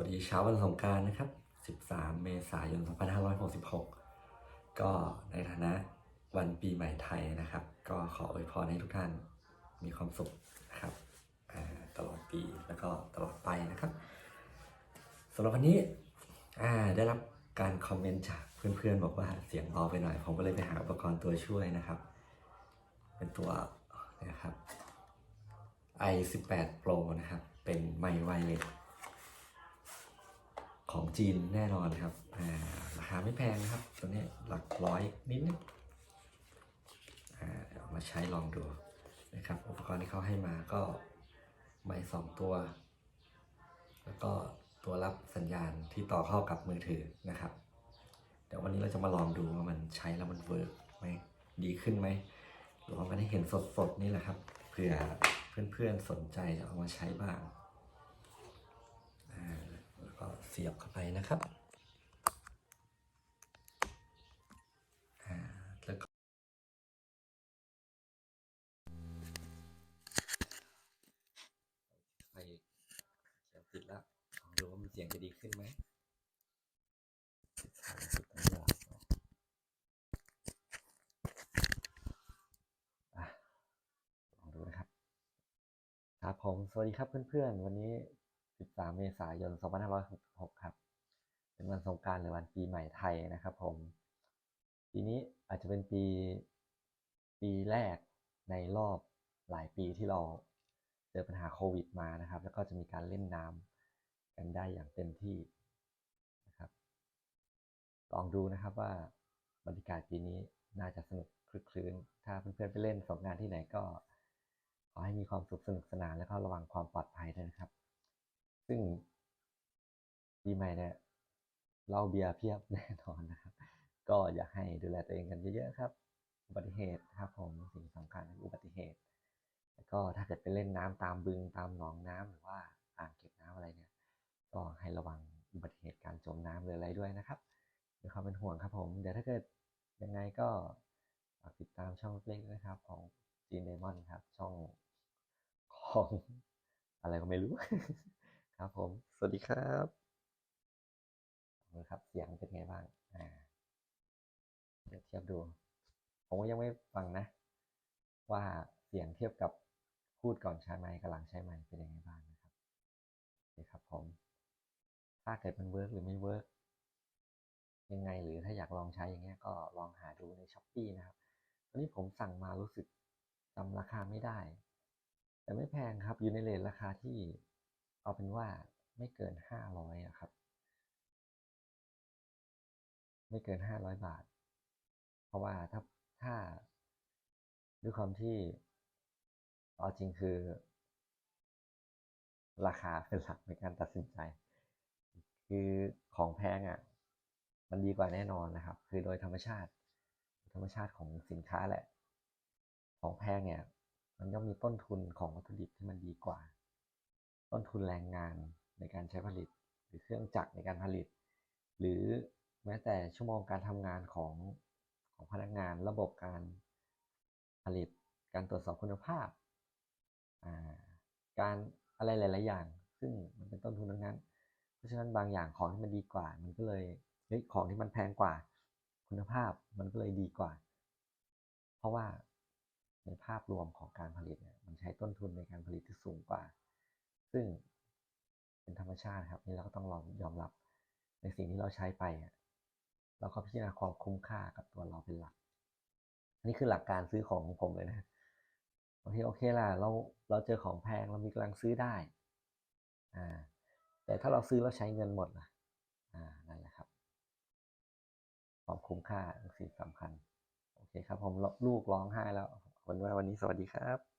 วัสดีเช้าวันสงการนะครับ 13 เมษายน 2566 ก็ในฐานะวันปีใหม่ไทยนะครับ ก็ขออวยพรให้ทุกท่านมีความสุขนะครับตลอดปีแล้วก็ตลอดไปนะครับสำหรับวันนี้ได้รับการคอมเมนต์จากเพื่อนๆ บอกว่าเสียงเบาไปหน่อย ผมก็เลยไปหาอุปกรณ์ตัวช่วยนะครับ เป็นตัวนะครับ i18 Pro นะครับ เป็นไมค์ไวเลส ของจีนแน่นอนครับ อ่าราคาไม่แพงนะครับ ตัวนี้หลักร้อยนิดนึงอ่าเดี๋ยวเอามาใช้ลองดูนะครับ อุปกรณ์ที่เขาให้มาก็ไมค์สองตัว แล้วก็ตัวรับสัญญาณที่ต่อเข้ากับมือถือนะครับ เดี๋ยววันนี้เราจะมาลองดูว่ามันใช้แล้วมันเวิร์กไหมดีขึ้นไหมลองกันให้เห็นสดๆนี่แหละครับเผื่อเพื่อนๆสนใจจะเอามาใช้บ้าง เสียบเข้าไปนะครับแล้วก็ไฟเสียบติดแล้วลองดูว่ามันเสียงจะดีขึ้นไหมลองดูนะครับครับผม สวัสดีครับเพื่อนๆ วันนี้ 13 เมษายน 2566 ครับ เป็นวันสงการหรือวันปีใหม่ไทยนะครับผม ปีนี้อาจจะเป็นปีปีแรกในรอบหลายปีที่เราเจอปัญหาโควิดมานะครับ แล้วก็จะมีการเล่นน้ำกันได้อย่างเต็มที่นะครับ ลองดูนะครับว่าบรรยากาศปีนี้น่าจะสนุกคลึกคลื้น ถ้าเพื่อนๆไปเล่นสงกานต์ที่ไหนก็ขอให้มีความสุขสนุกสนาน แล้วก็ระวังความปลอดภัยด้วยนะครับ ซึ่งปีใหม่เนี่ยเหล้าเบียร์เพียบแน่นอนนะครับ ก็อยากให้ดูแลตัวเองกันเยอะๆครับ อุบัติเหตุครับผมสิ่งสำคัญคืออุบัติเหตุ แล้วก็ถ้าเกิดไปเล่นน้ำตามบึงตามหนองน้ำหรือว่าอ่างเก็บน้ำอะไรเนี่ย ก็ให้ระวังอุบัติเหตุการจมน้ำหรืออะไรด้วยนะครับด้วยความเป็นห่วงครับผม เดี๋ยวถ้าเกิดยังไงก็ฝากติดตามช่องเล็กๆนะครับ ของจีนเดมอนครับ ช่องของอะไรก็ไม่รู้ ครับผม สวัสดีครับนะครับ เสียงเป็นไงบ้าง อ่าเดี๋ยวเทียบดู ผมก็ยังไม่ฟังนะ ว่าเสียงเทียบกับพูดก่อนใช้ไมค์กับหลังใช้ไมค์เป็นยังไงบ้างนะครับโอเคครับผม ถ้าเกิดมันเวิร์กหรือไม่เวิร์กยังไงหรือถ้าอยากลองใช้อย่างเงี้ยก็ลองหาดูในช้อปปีนะครับ ตอนนี้ผมสั่งมารู้สึกจำราคาไม่ได้ แต่ไม่แพงครับ อยู่ในเลทราคาที่ เอาเป็นว่าไม่เกินห้าร้อยอะครับ ไม่เกินห้าร้อยบาท เพราะว่าถ้าถ้าด้วยความที่เอาจริงคือ ราคาเป็นหลักในการตัดสินใจ คือของแพงอะ มันดีกว่าแน่นอนนะครับ คือโดยธรรมชาติ ธรรมชาติของสินค้าแหละ ของแพงเนี่ย มันย่อมมีต้นทุนของวัตถุดิบที่มันดีกว่า ต้นทุนแรงงานในการใช้ผลิต หรือเครื่องจักรในการผลิต หรือแม้แต่ชั่วโมงการทำงานของของพนักงานระบบการผลิต การตรวจสอบคุณภาพาการอะไรหลาย ๆ อย่าง ซึ่งมันเป็นต้นทุนทั้งนั้น เพราะฉะนั้นบางอย่างของที่มันดีกว่า มันก็เลยเฮ้ยของที่มันแพงกว่า คุณภาพมันก็เลยดีกว่า เพราะว่าในภาพรวมของการผลิตเนี่ยมันใช้ต้นทุนในการผลิตที่สูงกว่า ซึ่งเป็นธรรมชาติครับนี่เราก็ต้องลองยอมรับในสิ่งที่เราใช้ไปอะเราก็พิจารณาความคุ้มค่ากับตัวเราเป็นหลัก อันนี้คือหลักการซื้อของของผมเลยนะบางทีโอเคล่ะเราเราเจอของแพงเรามีกำลังซื้อได้อ่าแต่ถ้าเราซื้อแล้วใช้เงินหมดล่ะอ่านั่นแหละครับความคุ้มค่าสิ่งสำคัญโอเคครับผมลูกร้องไห้แล้วว่าวันนี้สวัสดีครับ